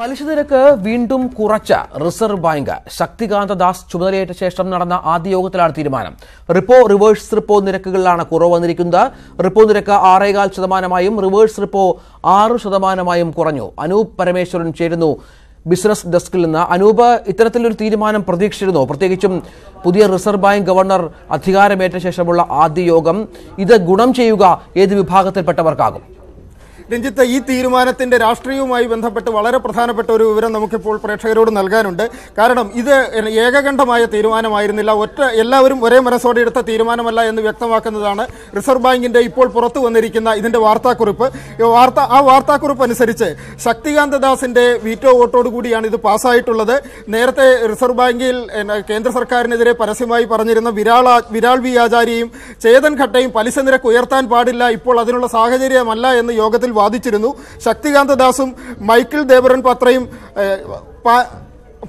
പലിശ നിരക്ക് വീണ്ടും കുറച്ച റിസർവ് ബാങ്ക് ശക്തികാന്ത ദാസ് ചുമതലയേറ്റ ശേഷം നടന്ന ആദ്യ യോഗത്തിലാണ് തീരുമാനം. റിപ്പോ റിവേഴ്സ് റിപ്പോ നിരക്കുകളിലാണ് കുറവ് വന്നിരിക്കുന്നത്. റിപ്പോ നിരക്ക് ആറേകാൽ ശതമാനമായും റിവേഴ്സ് റിപ്പോ ആറ് ശതമാനമായും കുറഞ്ഞു. അനൂപ് പരമേശ്വരൻ ചേരുന്നു ബിസിനസ് ഡെസ്കിൽ നിന്ന്. അനൂപ് ഇത്തരത്തിലൊരു തീരുമാനം പ്രതീക്ഷിച്ചിരുന്നു. പ്രത്യേകിച്ചും പുതിയ റിസർവ് ബാങ്ക് ഗവർണർ അധികാരമേറ്റ ശേഷമുള്ള ആദ്യ യോഗം. ഇത് ഗുണം ചെയ്യുക ഏത് വിഭാഗത്തിൽപ്പെട്ടവർക്കാകും. രഞ്ജിത്ത് ഈ തീരുമാനത്തിന്റെ രാഷ്ട്രീയവുമായി ബന്ധപ്പെട്ട് വളരെ പ്രധാനപ്പെട്ട ഒരു വിവരം നമുക്കിപ്പോൾ പ്രേക്ഷകരോട് നൽകാനുണ്ട്. കാരണം ഇത് ഏകകണ്ഠമായ തീരുമാനമായിരുന്നില്ല. ഒറ്റ എല്ലാവരും ഒരേ മനസ്സോടെ എടുത്ത തീരുമാനമല്ല എന്ന് വ്യക്തമാക്കുന്നതാണ് റിസർവ് ബാങ്കിന്റെ ഇപ്പോൾ പുറത്തു വന്നിരിക്കുന്ന ഇതിന്റെ വാർത്താക്കുറിപ്പ്. വാർത്ത ആ വാർത്താക്കുറിപ്പ് അനുസരിച്ച് ശക്തികാന്ത ദാസിന്റെ വീറ്റോ വോട്ടോട് കൂടിയാണ് ഇത് പാസ്സായിട്ടുള്ളത്. നേരത്തെ റിസർവ് ബാങ്കിൽ കേന്ദ്ര സർക്കാരിനെതിരെ പരസ്യമായി പറഞ്ഞിരുന്ന വിരാള വിരാൾ വി ആചാര്യയും ചേതൻ ഘട്ടയും പലിശ നിരക്ക് ഉയർത്താൻ പാടില്ല. ഇപ്പോൾ അതിനുള്ള സാഹചര്യമല്ല എന്ന് യോഗത്തിൽ വാദിച്ചിരുന്നു. ശക്തികാന്ത ദാസും മൈക്കിൾ ദേവറൻ പത്രയും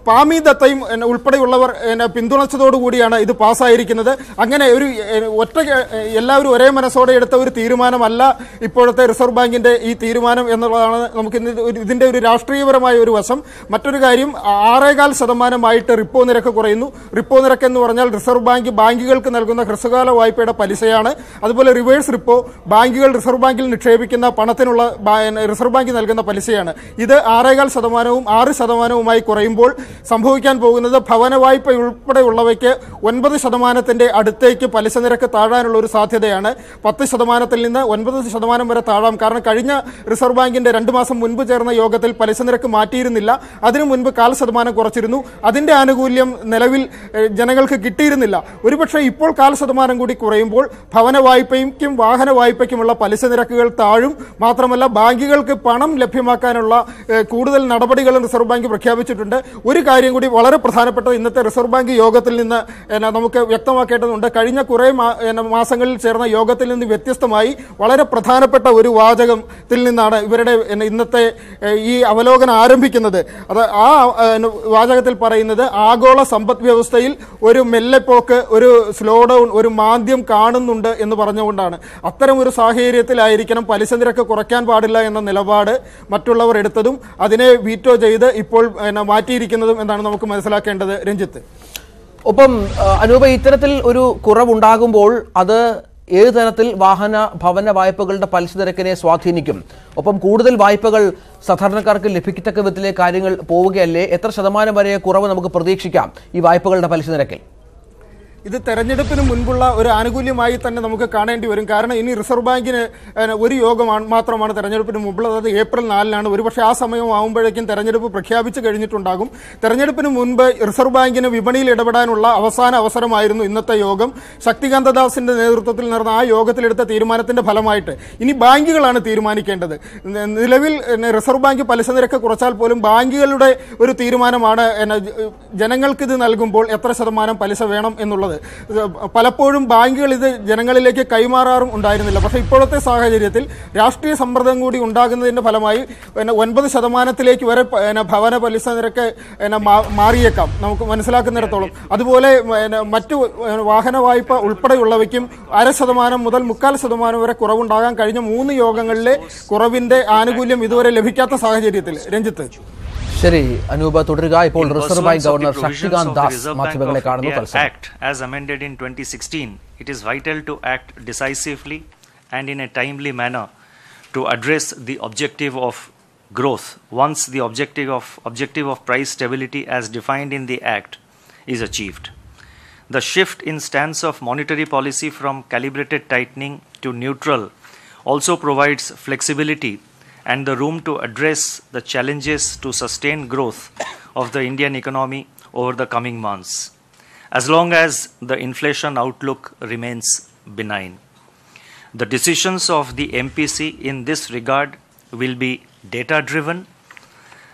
പാമി ദത്തയും ഉൾപ്പെടെയുള്ളവർ പിന്തുണച്ചതോടുകൂടിയാണ് ഇത് പാസ്സായിരിക്കുന്നത്. അങ്ങനെ ഒരു ഒറ്റ എല്ലാവരും ഒരേ മനസ്സോടെ എടുത്ത ഒരു തീരുമാനമല്ല ഇപ്പോഴത്തെ റിസർവ് ബാങ്കിന്റെ ഈ തീരുമാനം എന്നുള്ളതാണ് നമുക്ക് ഇതിന്റെ ഒരു രാഷ്ട്രീയപരമായ ഒരു വശം. മറ്റൊരു കാര്യം ആറേകാൽ ശതമാനമായിട്ട് റിപ്പോ നിരക്ക് കുറയുന്നു. റിപ്പോ നിരക്ക് എന്ന് പറഞ്ഞാൽ റിസർവ് ബാങ്ക് ബാങ്കുകൾക്ക് നൽകുന്ന ഹ്രസ്വകാല വായ്പയുടെ പലിശയാണ്. അതുപോലെ റിവേഴ്സ് റിപ്പോ ബാങ്കുകൾ റിസർവ് ബാങ്കിൽ നിക്ഷേപിക്കുന്ന പണത്തിനുള്ള റിസർവ് ബാങ്ക് നൽകുന്ന പലിശയാണ്. ഇത് ആറേകാൽ ശതമാനവും ആറ് ശതമാനവുമായി കുറയുമ്പോൾ സംഭവിക്കാൻ പോകുന്നത് ഭവന വായ്പ ഉൾപ്പെടെയുള്ളവയ്ക്ക് ഒൻപത് ശതമാനത്തിന്റെ അടുത്തേക്ക് പലിശ നിരക്ക് താഴാനുള്ള ഒരു സാധ്യതയാണ്. പത്ത് ശതമാനത്തിൽ നിന്ന് ഒൻപത് ശതമാനം വരെ താഴാം. കാരണം കഴിഞ്ഞ റിസർവ് ബാങ്കിന്റെ രണ്ട് മാസം മുൻപ് ചേർന്ന യോഗത്തിൽ പലിശ നിരക്ക് മാറ്റിയിരുന്നില്ല. അതിനു മുൻപ് കാൽ ശതമാനം കുറച്ചിരുന്നു. അതിന്റെ ആനുകൂല്യം നിലവിൽ ജനങ്ങൾക്ക് കിട്ടിയിരുന്നില്ല. ഒരുപക്ഷെ ഇപ്പോൾ കാൽ ശതമാനം കൂടി കുറയുമ്പോൾ ഭവന വായ്പയ്ക്കും വാഹന വായ്പയ്ക്കുമുള്ള പലിശ നിരക്കുകൾ താഴും. മാത്രമല്ല ബാങ്കുകൾക്ക് പണം ലഭ്യമാക്കാനുള്ള കൂടുതൽ നടപടികളും റിസർവ് ബാങ്ക് പ്രഖ്യാപിച്ചിട്ടുണ്ട്. ഒരു കാര്യം കൂടി വളരെ പ്രധാനപ്പെട്ട ഇന്നത്തെ റിസർവ് ബാങ്ക് യോഗത്തിൽ നിന്ന് നമുക്ക് വ്യക്തമാക്കേണ്ടതുണ്ട്. കഴിഞ്ഞ കുറേ മാസങ്ങളിൽ ചേർന്ന യോഗത്തിൽ നിന്ന് വ്യത്യസ്തമായി വളരെ പ്രധാനപ്പെട്ട ഒരു വാചകത്തിൽ നിന്നാണ് ഇവരുടെ ഇന്നത്തെ ഈ അവലോകനം ആരംഭിക്കുന്നത്. അത് ആ വാചകത്തിൽ പറയുന്നത് ആഗോള സമ്പദ് വ്യവസ്ഥയിൽ ഒരു മെല്ലെപ്പോക്ക് ഒരു സ്ലോ ഡൗൺ ഒരു മാന്ദ്യം കാണുന്നുണ്ട് എന്ന് പറഞ്ഞുകൊണ്ടാണ്. അത്തരം ഒരു സാഹചര്യത്തിലായിരിക്കണം പലിശ നിരക്ക് കുറയ്ക്കാൻ പാടില്ല എന്ന നിലപാട് മറ്റുള്ളവർ എടുത്തതും അതിനെ വീറ്റോ ചെയ്ത് ഇപ്പോൾ എന്നാ, മാറ്റിയിരിക്കുന്നതും എന്നാണ് നമുക്ക് മനസ്സിലാക്കേണ്ടത് രഞ്ജിത്ത്. ഒപ്പം അനൂപ ഇത്തരത്തിൽ ഒരു കുറവുണ്ടാകുമ്പോൾ അത് ഏത് തരത്തിൽ വാഹന ഭവന വായ്പകളുടെ പലിശ നിരക്കിനെ സ്വാധീനിക്കും? ഒപ്പം കൂടുതൽ വായ്പകൾ സാധാരണക്കാർക്ക് ലഭിക്കത്തക്ക വിധത്തിലെ കാര്യങ്ങൾ പോവുകയല്ലേ? എത്ര ശതമാനം വരെ കുറവ് നമുക്ക് പ്രതീക്ഷിക്കാം ഈ വായ്പകളുടെ പലിശ നിരക്കിൽ? ഇത് തെരഞ്ഞെടുപ്പിന് മുൻപുള്ള ഒരു ആനുകൂല്യമായി തന്നെ നമുക്ക് കാണേണ്ടി വരും. കാരണം ഇനി റിസർവ് ബാങ്കിന് ഒരു യോഗമാണ് മാത്രമാണ് തെരഞ്ഞെടുപ്പിന് മുമ്പുള്ളത്. അത് ഏപ്രിൽ നാലിനാണ്. ഒരുപക്ഷെ ആ സമയം ആകുമ്പോഴേക്കും തെരഞ്ഞെടുപ്പ് പ്രഖ്യാപിച്ചു കഴിഞ്ഞിട്ടുണ്ടാകും. തെരഞ്ഞെടുപ്പിന് മുൻപ് റിസർവ് ബാങ്കിന് വിപണിയിൽ ഇടപെടാനുള്ള അവസാന അവസരമായിരുന്നു ഇന്നത്തെ യോഗം. ശക്തികാന്ത ദാസിന്റെ നേതൃത്വത്തിൽ നടന്ന ആ യോഗത്തിലെടുത്ത തീരുമാനത്തിന്റെ ഫലമായിട്ട് ഇനി ബാങ്കുകളാണ് തീരുമാനിക്കേണ്ടത്. നിലവിൽ റിസർവ് ബാങ്ക് പലിശ നിരക്ക് കുറച്ചാൽ പോലും ബാങ്കുകളുടെ ഒരു തീരുമാനമാണ് ജനങ്ങൾക്കിത് നൽകുമ്പോൾ എത്ര ശതമാനം പലിശ വേണം എന്നുള്ളത്. പലപ്പോഴും ബാങ്കുകൾ ഇത് ജനങ്ങളിലേക്ക് കൈമാറാറും ഉണ്ടായിരുന്നില്ല. പക്ഷേ ഇപ്പോഴത്തെ സാഹചര്യത്തിൽ രാഷ്ട്രീയ സമ്മർദ്ദം കൂടി ഉണ്ടാകുന്നതിന്റെ ഫലമായി പിന്നെ ഒൻപത് ശതമാനത്തിലേക്ക് വരെ പിന്നെ ഭവന പലിശ നിരക്ക് പിന്നെ മാറിയേക്കാം. നമുക്ക് മനസ്സിലാക്കുന്നിടത്തോളം. അതുപോലെ മറ്റു വാഹന വായ്പ ഉൾപ്പെടെയുള്ളവയ്ക്കും അര ശതമാനം മുതൽ മുക്കാൽ ശതമാനം വരെ കുറവുണ്ടാകാൻ കഴിഞ്ഞ മൂന്ന് യോഗങ്ങളിലെ കുറവിന്റെ ആനുകൂല്യം ഇതുവരെ ലഭിക്കാത്ത സാഹചര്യത്തിൽ. Ranjith. ശരി അനൂപ തുടരുക ഇപ്പോൾ In Reserve Bank pursuance of the governor provisions Shaktikanta of the Das Reserve Bank മാധ്യമങ്ങളെ of കാണുന്നു India തത്സമയം Act as amended in 2016, it is vital to act decisively and in a timely manner to address the objective of growth once the objective of objective of price stability as defined in the act is achieved. The shift in stance of monetary policy from calibrated tightening to neutral also provides flexibility and the room to address the challenges to sustain growth of the Indian economy over the coming months, as long as the inflation outlook remains benign. The decisions of the MPC in this regard will be data driven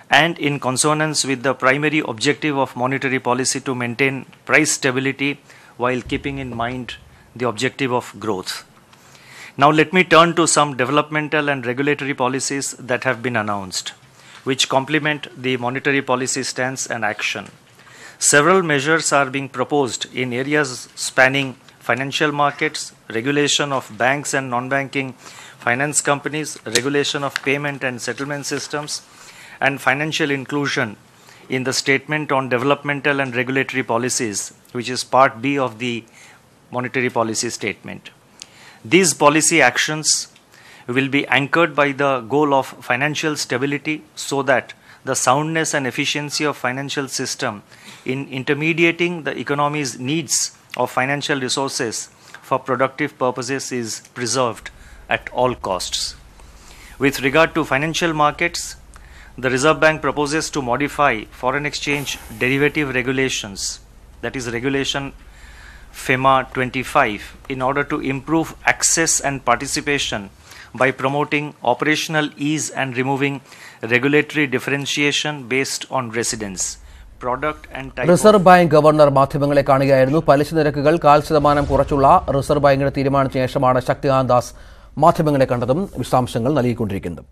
and in consonance with the primary objective of monetary policy to maintain price stability while keeping in mind the objective of growth. Now, let me turn to some developmental and regulatory policies that have been announced, which complement the monetary policy stance and action. Several measures are being proposed in areas spanning financial markets, regulation of banks and non banking finance companies, regulation of payment and settlement systems, and financial inclusion in the statement on developmental and regulatory policies, which is part B of the monetary policy statement. These policy actions will be anchored by the goal of financial stability so that the soundness and efficiency of financial system in intermediating the economy's needs of financial resources for productive purposes is preserved at all costs. With regard to financial markets, the Reserve Bank proposes to modify foreign exchange derivative regulations, that is, regulation FEMA 25, in order to improve access and participation by promoting operational ease and removing regulatory differentiation based on residence, reserve bank governor മാധ്യമങ്ങളെ കാണുകയായിരുന്നു പലിശ നിരക്കുകൾ കാൽ ശതമാനം കുറച്ചുള്ള reserve ബാങ്കിന്റെ തീരുമാനത്തിന് ശേഷമാണ് ശക്തികാന്ത് ദാസ് മാധ്യമങ്ങളെ കണ്ടതും വിശദാംശങ്ങൾ നൽകിക്കൊണ്ടിരിക്കുന്നത്